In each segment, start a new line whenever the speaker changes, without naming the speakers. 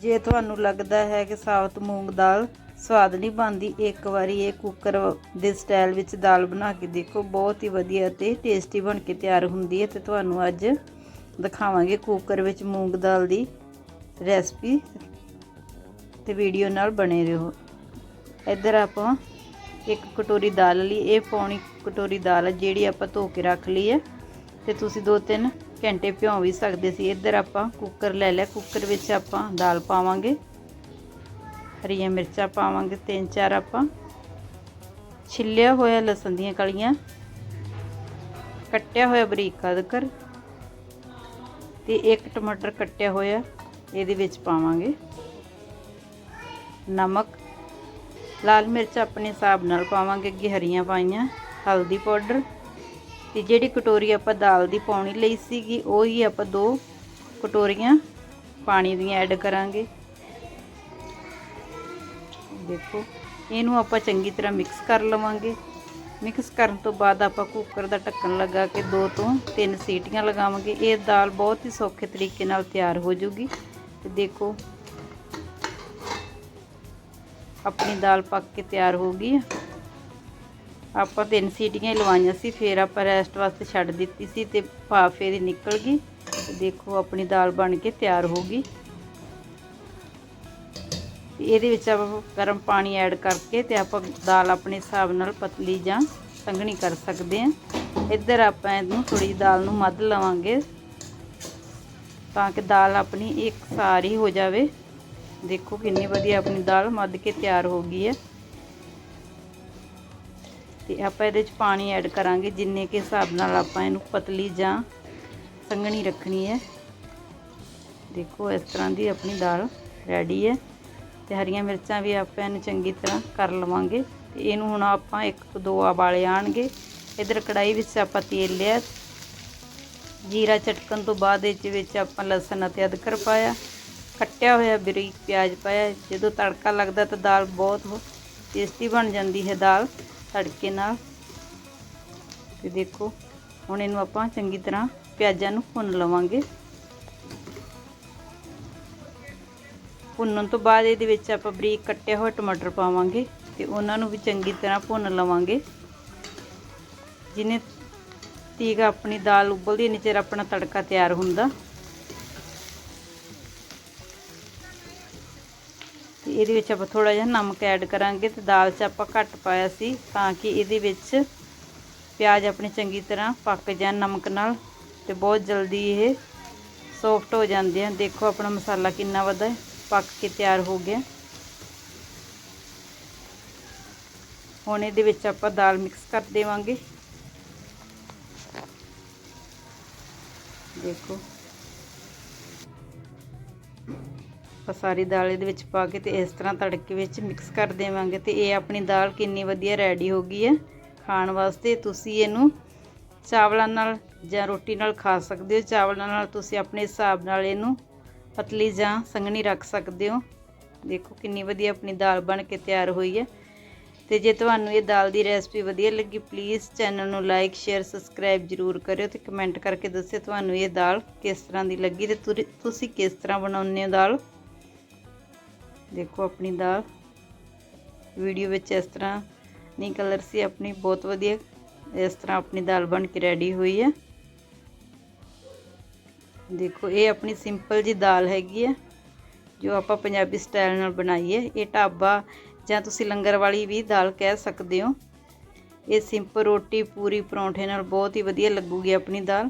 ਜੇ ਤੁਹਾਨੂੰ ਲੱਗਦਾ ਹੈ ਕਿ ਸਾਬਤ ਮੂੰਗ ਦਾਲ ਸਵਾਦ ਨਹੀਂ ਬਣਦੀ, ਇੱਕ ਵਾਰੀ ਇਹ ਕੁੱਕਰ ਦੇ ਸਟਾਈਲ ਵਿੱਚ ਦਾਲ ਬਣਾ ਕੇ ਦੇਖੋ। ਬਹੁਤ ਹੀ ਵਧੀਆ ਤੇ ਟੇਸਟੀ ਬਣ ਕੇ ਤਿਆਰ ਹੁੰਦੀ ਹੈ ਤੇ ਤੁਹਾਨੂੰ ਅੱਜ ਦਿਖਾਵਾਂਗੇ ਕੁੱਕਰ ਵਿੱਚ ਮੂੰਗ ਦਾਲ ਦੀ ਰੈਸਪੀ ਤੇ ਵੀਡੀਓ ਨਾਲ ਬਣੇ ਰਹੋ। ਇੱਧਰ ਆਪਾਂ ਇੱਕ ਕਟੋਰੀ ਦਾਲ ਲਈ, ਇਹ ਪੌਣੀ ਕਟੋਰੀ ਦਾਲ ਹੈ ਜਿਹੜੀ ਆਪਾਂ ਧੋ ਕੇ ਰੱਖ ਲਈ ਹੈ ਤੇ ਤੁਸੀਂ ਦੋ ਤਿੰਨ ਘੰਟੇ ਭਿਉਂ ਵੀ ਸਕਦੇ ਸੀ। ਇੱਧਰ ਆਪਾਂ ਕੁੱਕਰ ਲੈ ਲਿਆ। ਕੁੱਕਰ ਵਿੱਚ ਆਪਾਂ ਦਾਲ ਪਾਵਾਂਗੇ। ਹਰੀਆਂ ਮਿਰਚਾਂ ਪਾਵਾਂਗੇ। ਤਿੰਨ ਚਾਰ ਆਪਾਂ ਛਿੱਲਿਆ ਹੋਇਆ ਲਸਣ ਦੀਆਂ ਕਲੀਆਂ ਕੱਟਿਆ ਹੋਇਆ ਬਰੀਕ ਅਦਕਰ ਤੇ ਇੱਕ ਟਮਾਟਰ ਕੱਟਿਆ ਹੋਇਆ ਇਹਦੇ ਵਿੱਚ ਪਾਵਾਂਗੇ। ਨਮਕ। ਲਾਲ ਮਿਰਚ ਆਪਣੇ ਹਿਸਾਬ ਨਾਲ ਪਾਵਾਂਗੇ। ਅੱਗੇ ਹਰੀਆਂ ਪਾਈਆਂ। ਹਲਦੀ ਪਾਊਡਰ। ਤੇ ਜਿਹੜੀ ਕਟੋਰੀ ਆਪਾਂ ਦਾਲ ਦੀ ਪਾਉਣੀ ਲਈ ਸੀਗੀ, ਉਹੀ ਆਪਾਂ ਦੋ ਕਟੋਰੀਆਂ ਪਾਣੀ ਦੀਆਂ ਐਡ ਕਰਾਂਗੇ। ਦੇਖੋ, ਇਹਨੂੰ ਆਪਾਂ ਚੰਗੀ ਤਰ੍ਹਾਂ ਮਿਕਸ ਕਰ ਲਵਾਂਗੇ। ਮਿਕਸ ਕਰਨ ਤੋਂ ਬਾਅਦ ਆਪਾਂ ਕੁੱਕਰ ਦਾ ਢੱਕਣ ਲਗਾ ਕੇ ਦੋ ਤੋਂ ਤਿੰਨ ਸੀਟੀਆਂ ਲਗਾਵਾਂਗੇ। ਇਹ ਦਾਲ ਬਹੁਤ ਹੀ ਸੌਖੇ ਤਰੀਕੇ ਨਾਲ ਤਿਆਰ ਹੋ ਜੂਗੀ। ਤੇ ਦੇਖੋ, ਆਪਣੀ ਦਾਲ ਪੱਕ ਕੇ ਤਿਆਰ ਹੋ ਗਈ ਹੈ। ਆਪਾਂ ਤਿੰਨ ਸੀਟੀਆਂ ਹੀ ਲਵਾਈਆਂ ਸੀ, ਫਿਰ ਆਪਾਂ ਰੈਸਟ ਵਾਸਤੇ ਛੱਡ ਦਿੱਤੀ ਸੀ ਤੇ ਭਾਫ ਇਹਦੀ ਨਿਕਲ ਗਈ। ਦੇਖੋ, ਆਪਣੀ ਦਾਲ ਬਣ ਕੇ ਤਿਆਰ ਹੋ ਗਈ। ਇਹਦੇ ਵਿੱਚ ਆਪਾਂ ਗਰਮ ਪਾਣੀ ਐਡ ਕਰਕੇ ਤੇ ਆਪਾਂ ਦਾਲ ਆਪਣੇ ਹਿਸਾਬ ਨਾਲ ਪਤਲੀ ਜਾਂ ਸੰਘਣੀ ਕਰ ਸਕਦੇ ਹਾਂ। ਇੱਧਰ ਆਪਾਂ ਇਹਨੂੰ ਥੋੜੀ ਦਾਲ ਨੂੰ ਮੱਧ ਲਵਾਂਗੇ, ਤਾਂ ਕਿ ਦਾਲ ਆਪਣੀ ਇੱਕ ਸਾਰੀ ਹੋ ਜਾਵੇ। ਦੇਖੋ ਕਿੰਨੀ ਵਧੀਆ ਆਪਣੀ ਦਾਲ ਮੱਧ ਕੇ ਤਿਆਰ ਹੋ ਗਈ ਹੈ। ਤੇ ਆਪਾਂ ਇਹਦੇ ਵਿੱਚ ਪਾਣੀ ਐਡ ਕਰਾਂਗੇ, ਜਿੰਨੇ ਕੇ ਹਿਸਾਬ ਨਾਲ ਆਪਾਂ ਇਹਨੂੰ ਪਤਲੀ ਜਾਂ ਸੰਘਣੀ ਰੱਖਣੀ ਹੈ। ਦੇਖੋ, ਇਸ ਤਰ੍ਹਾਂ ਦੀ ਆਪਣੀ ਦਾਲ ਰੈਡੀ ਹੈ ਤੇ ਹਰੀਆਂ ਮਿਰਚਾਂ ਵੀ ਆਪਾਂ ਇਹਨੂੰ ਚੰਗੀ ਤਰ੍ਹਾਂ ਕਰ ਲਵਾਂਗੇ ਤੇ ਇਹਨੂੰ ਹੁਣ ਆਪਾਂ ਇੱਕ ਤੋਂ ਦੋ ਉਬਾਲੇ ਆਣਗੇ। ਇਧਰ ਕੜਾਈ ਵਿੱਚ ਆਪਾਂ ਤੇਲ ਲਿਆ। ਜੀਰਾ ਚਟਕਣ ਤੋਂ ਬਾਅਦ ਵਿੱਚ ਵਿੱਚ ਆਪਾਂ ਲਸਣ ਅਤੇ ਅਦਰਕ ਪਾਇਆ। ਕੱਟਿਆ ਹੋਇਆ ਬਰੀਕ ਪਿਆਜ਼ ਪਾਇਆ। ਜਦੋਂ ਤੜਕਾ ਲੱਗਦਾ ਤਾਂ ਦਾਲ ਬਹੁਤ ਟੇਸਟੀ ਬਣ ਜਾਂਦੀ ਹੈ ਦਾਲ। ਤੜਕੇ ਨਾਲ। ਤੇ ਦੇਖੋ, ਹੁਣ ਇਹਨੂੰ ਆਪਾਂ ਚੰਗੀ ਤਰ੍ਹਾਂ ਪਿਆਜ਼ਾਂ ਨੂੰ ਭੁੰਨ ਲਵਾਂਗੇ। ਭੁੰਨਣ ਤੋਂ ਬਾਅਦ ਇਹਦੇ ਵਿੱਚ ਆਪਾਂ ਬਰੀਕ ਕੱਟਿਆ ਹੋਇਆ ਟਮਾਟਰ ਪਾਵਾਂਗੇ ਤੇ ਉਹਨਾਂ ਨੂੰ ਵੀ ਚੰਗੀ ਤਰ੍ਹਾਂ ਭੁੰਨ ਲਵਾਂਗੇ। ਜਿਨੇ ਤੀਕ ਆਪਣੀ ਦਾਲ ਉਬਲਦੀ ਇੰਨੇ ਚਿਰ ਆਪਣਾ ਤੜਕਾ ਤਿਆਰ ਹੁੰਦਾ। ਇਹਦੇ ਵਿੱਚ ਆਪਾਂ ਥੋੜਾ ਜਿਹਾ ਨਮਕ ਐਡ ਕਰਾਂਗੇ ਤੇ ਦਾਲ 'ਚ ਆਪਾਂ ਘੱਟ ਪਾਇਆ ਸੀ ਤਾਂ ਕਿ ਇਹਦੇ ਵਿੱਚ ਪਿਆਜ਼ ਆਪਣੇ ਚੰਗੀ ਤਰ੍ਹਾਂ ਪੱਕ ਜਾਣ ਨਮਕ ਨਾਲ ਤੇ ਬਹੁਤ ਜਲਦੀ ਇਹ ਸੌਫਟ ਹੋ ਜਾਂਦੇ ਆ। ਦੇਖੋ ਆਪਣਾ ਮਸਾਲਾ ਕਿੰਨਾ ਵਧਾ ਪੱਕ ਕੇ ਤਿਆਰ ਹੋ ਗਿਆ। ਹੁਣ ਇਹਦੇ ਵਿੱਚ ਆਪਾਂ ਦਾਲ ਮਿਕਸ ਕਰ ਦੇਵਾਂਗੇ। ਦੇਖੋ। ਆਪਾਂ ਸਾਰੀ ਦਾਲ ਇਹਦੇ ਵਿੱਚ ਪਾ ਕੇ ਤੇ ਇਸ ਤਰ੍ਹਾਂ ਤੜਕੇ ਵਿੱਚ ਮਿਕਸ ਕਰ ਦੇਵਾਂਗੇ ਤੇ ਇਹ ਆਪਣੀ ਦਾਲ ਕਿੰਨੀ ਵਧੀਆ ਰੈਡੀ ਹੋ ਗਈ ਹੈ ਖਾਣ ਵਾਸਤੇ। ਤੁਸੀਂ ਇਹਨੂੰ ਚਾਵਲਾਂ ਨਾਲ ਜਾਂ ਰੋਟੀ ਨਾਲ ਖਾ ਸਕਦੇ ਹੋ। ਚਾਵਲਾਂ ਨਾਲ ਤੁਸੀਂ ਆਪਣੇ ਹਿਸਾਬ ਨਾਲ ਇਹਨੂੰ ਪਤਲੀ ਜਾਂ ਸੰਘਣੀ ਰੱਖ ਸਕਦੇ ਹੋ। ਦੇਖੋ ਕਿੰਨੀ ਵਧੀਆ ਆਪਣੀ ਦਾਲ ਬਣ ਕੇ ਤਿਆਰ ਹੋਈ ਹੈ। ਤੇ ਜੇ ਤੁਹਾਨੂੰ ਇਹ ਦਾਲ ਦੀ ਰੈਸਪੀ ਵਧੀਆ ਲੱਗੀ ਪਲੀਜ਼ ਚੈਨਲ ਨੂੰ ਲਾਈਕ ਸ਼ੇਅਰ ਸਬਸਕ੍ਰਾਈਬ ਜਰੂਰ ਕਰਿਓ ਤੇ ਕਮੈਂਟ ਕਰਕੇ ਦੱਸਿਓ ਤੁਹਾਨੂੰ ਇਹ ਦਾਲ ਕਿਸ ਤਰ੍ਹਾਂ ਦੀ ਲੱਗੀ ਤੇ ਤੁਰ- ਤੁਸੀਂ ਕਿਸ ਤਰ੍ਹਾਂ ਬਣਾਉਂਦੇ ਹੋ ਦਾਲ। ਦੇਖੋ ਆਪਣੀ ਦਾਲ ਵੀਡੀਓ ਵਿੱਚ ਇਸ ਤਰ੍ਹਾਂ ਨਹੀਂ ਕਲਰ ਸੀ, ਆਪਣੀ ਬਹੁਤ ਵਧੀਆ ਇਸ ਤਰ੍ਹਾਂ ਆਪਣੀ ਦਾਲ ਬਣ ਕੇ ਰੈਡੀ ਹੋਈ ਹੈ। ਦੇਖੋ ਇਹ ਆਪਣੀ ਸਿੰਪਲ ਜੀ ਦਾਲ ਹੈਗੀ ਹੈ, ਜੋ ਆਪਾਂ ਪੰਜਾਬੀ ਸਟਾਈਲ ਨਾਲ ਬਣਾਈ ਹੈ ਇਹ ਢਾਬਾ ਜਾਂ ਤੁਸੀਂ ਲੰਗਰ ਵਾਲੀ ਵੀ ਦਾਲ ਕਹਿ ਸਕਦੇ ਹੋ। ਇਹ ਸਿੰਪਲ ਰੋਟੀ ਪੂਰੀ ਪਰੌਂਠੇ ਨਾਲ ਬਹੁਤ ਹੀ ਵਧੀਆ ਲੱਗੂਗੀ ਆਪਣੀ ਦਾਲ।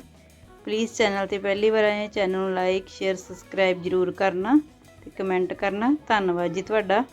ਪਲੀਜ਼ ਚੈਨਲ ਤੇ ਪਹਿਲੀ ਵਾਰ ਆਏ ਚੈਨਲ ਨੂੰ ਲਾਈਕ ਸ਼ੇਅਰ ਸਬਸਕ੍ਰਾਈਬ ਜਰੂਰ ਕਰਨਾ। ਤੇ ਕਮੈਂਟ ਕਰਨਾ। ਧੰਨਵਾਦ ਜੀ ਤੁਹਾਡਾ।